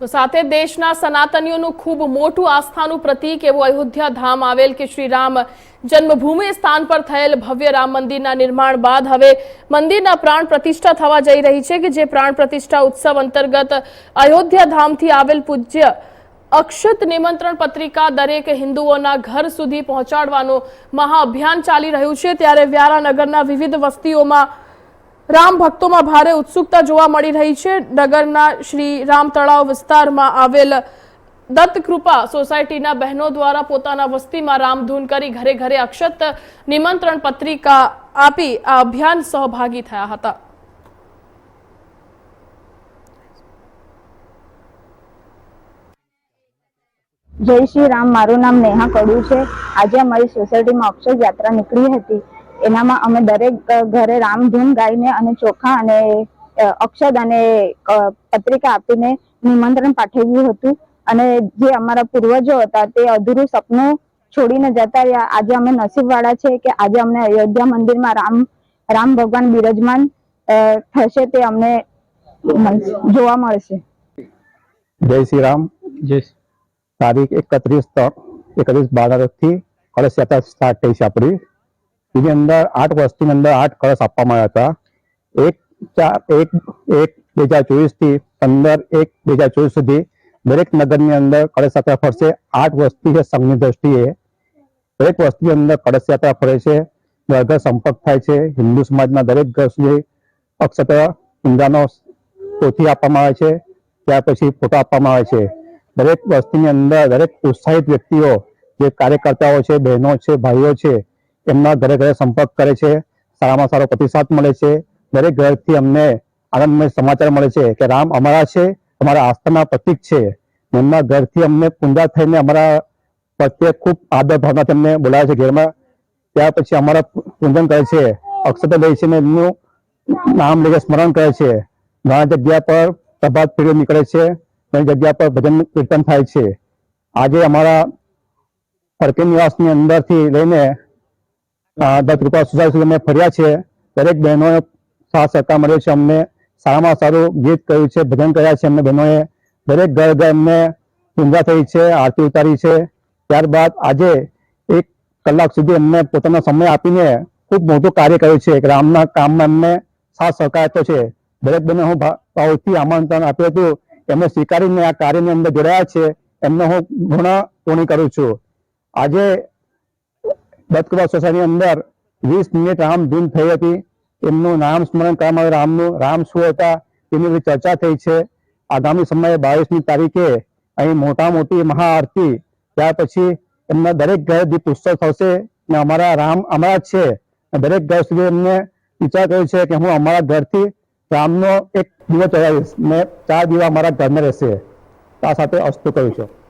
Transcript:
તો સાથે દેશના સનાતનીઓનું ખૂબ મોટું આસ્થાનું પ્રતીક એવું અયોધ્યા ધામ આવેલ કે શ્રી રામ જન્મભૂમિ સ્થાન પર થયેલ ભવ્ય રામ મંદિરના નિર્માણ બાદ હવે મંદિરના પ્રાણ પ્રતિષ્ઠા થવા જઈ રહી છે કે જે પ્રાણ પ્રતિષ્ઠા ઉત્સવ અંતર્ગત અયોધ્યા ધામથી આવેલ પૂજ્ય અક્ષત નિમંત્રણ પત્રિકા દરેક હિન્દુઓના ઘર સુધી પહોંચાડવાનું મહાઅભિયાન ચાલી રહ્યું છે. ત્યારે વ્યારાનગરના વિવિધ વસ્તીઓમાં રામ ભક્તોમાં ભારે ઉત્સુકતા જોવા મળી રહી છે. નગરના શ્રી રામ તળાવ વિસ્તારમાં આવેલ દત્ત કૃપા સોસાયટીના બહેનો દ્વારા પોતાના વસ્તીમાં રામધૂન કરી ઘરે ઘરે અક્ષત નિમંત્રણ પત્રિકા આપી આ અભિયાન સહભાગી થયા હતા. જય શ્રી રામ. મારું નામ નેહા કડુ છે. આજે અમારી સોસાયટીમાં અક્ષર યાત્રા નીકળી હતી. એનામાં અમે દરેક ઘરે રામધૂન ગાઈને અને ચોખા અને અક્ષદ અને પત્રિકા આપીને નિમંત્રણ પાઠવ્યું હતું. અને જે અમારા પૂર્વજો હતા તે અધૂરું સપનું છોડીને જતા રહ્યા. આજે અમે નસીબવાળા છે કે આજે અમને અયોધ્યા મંદિરમાં રામ રામ ભગવાન બિરાજમાન થશે તે અમને જોવા મળશે. જય શ્રી રામ. જય તારીખ એકત્રીસ એકત્રીસ બારથી કળશ યાત્રા સ્ટાર્ટ થઈ છે આપણી. એની અંદર આઠ વર્ષની અંદર આઠ કળશ આપવામાં આવ્યા હતા એક ચાર એક એક બે હજાર ચોવીસથી પંદર એક બે હજાર ચોવીસ સુધી દરેક નગરની અંદર કળશ યાત્રા ફરશે આઠ વસ્તી છે સંઘની દ્રષ્ટિએ દરેક વર્ષની અંદર કળશ યાત્રા ફરે છે ઘર ઘર સંપર્ક થાય છે હિન્દુ સમાજના દરેક ઘર સુધી અક્ષત્ર ઇન્દ્રાનો પોથી આપવામાં આવે છે ત્યાર પછી ફોટો આપવામાં આવે છે દરેક વસ્તીની અંદર દરેક ઉત્સાહિત વ્યક્તિઓ જે કાર્યકર્તાઓ છે બહેનો છે ભાઈઓ છે એમના ઘરે ઘરે સંપર્ક કરે છે, સારામાં સારો પ્રતિસાદ મળે છે. દરેક ઘરથી અમને આનંદમય સમાચાર મળે છે કે રામ અમારા છે, અમારા આસ્થાના પ્રતિક છે. એમના ઘરથી અમને પૂંજા થઈને અમારા પ્રત્યે ખૂબ આદર ભાવના તેમને બોલાવે છે ઘેરમાં. ત્યાર પછી અમારા પૂજન કરે છે, અક્ષત લે છે ને એમનું નામ લઈને સ્મરણ કરે છે. ઘણા જગ્યા પર પ્રભાત ફેરીઓ નીકળે છે ઘણી જગ્યા પર ભજન કીર્તન થાય છે. આજે અમારા ફરકે નિવાસની અંદરથી લઈને અ, કૃપા સોસાયટી અમે ફર્યા છે દરેક બહેનોએ સાથ સહકાર મળ્યો છે અમને. સારામાં સારું ગીત કહ્યું છે ભજન કર્યા છે અમને બહેનોએ. દરેક ઘર ઘર અમને ઊંઘા થઈ છે આરતી ઉતારી છે. ત્યારબાદ આજે એક કલાક સુધી અમને પોતાનો સમય આપીને ખૂબ મોટું કાર્ય કર્યું છે. રામના કામમાં અમને સાથ સહકાર આપ્યો છે. દરેક બહેને હું ભાવથી આમંત્રણ આપ્યું હતું એમને સ્વીકારીને આ કાર્યની અંદર જોડાયા છે. એમને હું ઘણા ઋણી કરું છું. આજે દત્તકુબા સોસાયટીની અંદર વીસ મિનિટ રામ ધૂન થઈ હતી. એમનું નામ સ્મરણ કરવામાં આવ્યું રામનું, રામ શું હતા તેની ચર્ચા થઈ છે. આગામી સમયે બાવીસમી તારીખે અહીં મોટા મોટી મહાઆરતી, ત્યાર પછી એમના દરેક ઘરે દીપ ઉત્સવ થશે ને અમારા રામ અમારા છે. દરેક ઘર સુધી એમને વિચાર કર્યો છે કે હું અમારા ઘરથી રામનો એક દીવો ચડાવીશ ને ચાર દીવા અમારા ઘરમાં રહેશે. આ સાથે અસ્તુ કહ્યું છું.